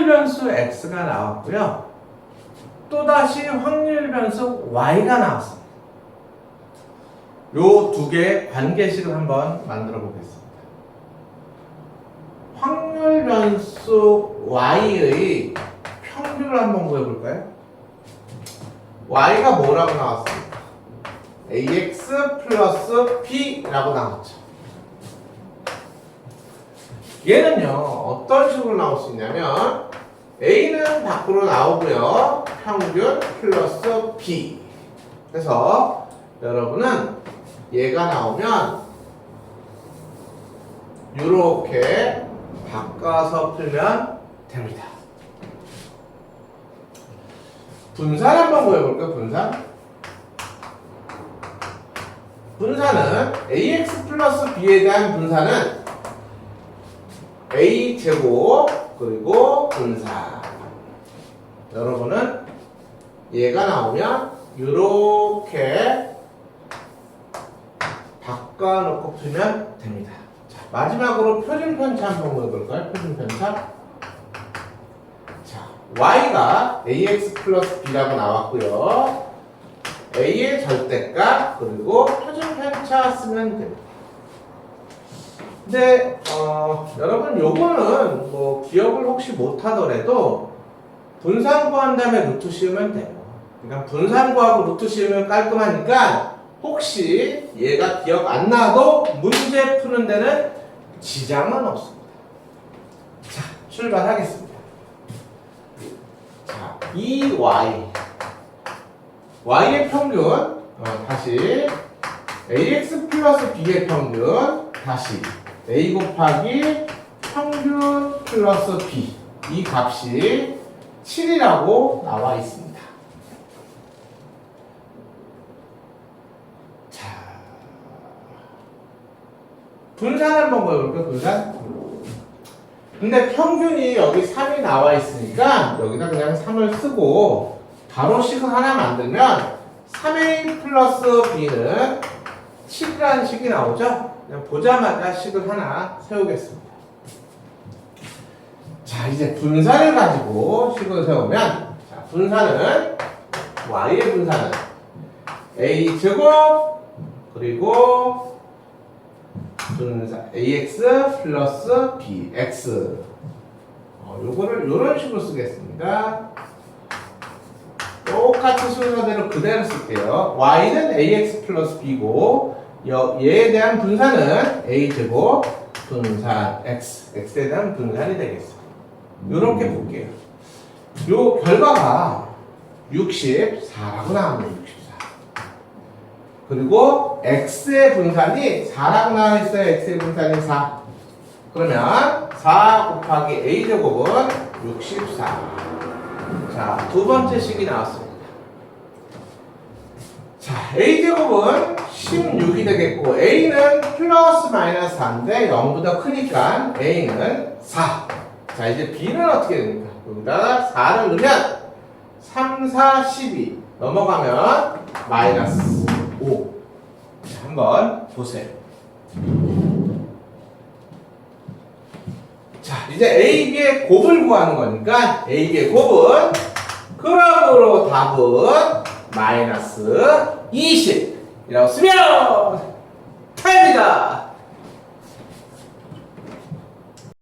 확률 변수 x가 나왔고요. 또다시 확률 변수 y가 나왔습니다. 요 두 개의 관계식을 한번 만들어 보겠습니다. 확률 변수 y의 평균을 한번 구해 볼까요? y가 뭐라고 나왔습니까? ax 플러스 b라고 나왔죠. 얘는요 어떤 식으로 나올 수 있냐면 a는 밖으로 나오고요 평균 플러스 b 그래서 여러분은 얘가 나오면 이렇게 바꿔서 풀면 됩니다. 분산 한번 구해볼까요? 분산? 분산은 ax 플러스 b에 대한 분산은 a 제곱 그리고 분산 여러분은 얘가 나오면 이렇게 바꿔놓고 풀면 됩니다. 자, 마지막으로 표준 편차 한번 보여볼까요? 표준 편차. 자, y가 ax 플러스 b라고 나왔고요. a의 절대값 그리고 표준 편차 쓰면 됩니다. 근데 어, 여러분 요거는 뭐 기억을 혹시 못하더라도 분산 구한 다음에 루트 씌우면 돼요. 그러니까 분산 구하고 루트 씌우면 깔끔하니까 혹시 얘가 기억 안 나도 문제 푸는 데는 지장은 없습니다. 자, 출발하겠습니다. 자, 이 y y의 평균 어, 다시 ax 플러스 b의 평균 다시 a 곱하기 평균 플러스 b 이 값이 7이라고 나와 있습니다. 자, 분산 한번 보여볼까요? 분산? 근데 평균이 여기 3이 나와 있으니까 여기다 그냥 3을 쓰고 바로 식을 하나 만들면 3a 플러스 b는 7이라는 식이 나오죠? 그냥 보자마자 식을 하나 세우겠습니다. 자, 이제 분산을 가지고 식을 세우면 자, 분산은 y의 분산은 a 제곱 그리고 분산 ax 플러스 bx 어, 요거를 요런 식으로 쓰겠습니다. 똑같은 순서대로 그대로 쓸게요. y는 ax 플러스 b고 여, 얘에 대한 분산은 a 제곱 분산 x x에 대한 분산이 되겠습니다. 이렇게 볼게요. 요 결과가 64라고 나옵니다. 64. 그리고 x의 분산이 4라고 나와 있어요. x의 분산이 4. 그러면 4 곱하기 a 제곱은 64. 자, 두 번째 식이 나왔습니다. 자, a 제곱은 16이 되겠고 a는 플러스 마이너스 4인데 0보다 크니까 a는 4. 자, 이제 b는 어떻게 됩니까? 여기다가 4를 넣으면 3, 4, 12 넘어가면 마이너스 5. 자, 한번 보세요. 자, 이제 A, B의 곱을 구하는 거니까 A, B의 곱은 그러므로 답은 마이너스 20 이라고 쓰면 됩니다.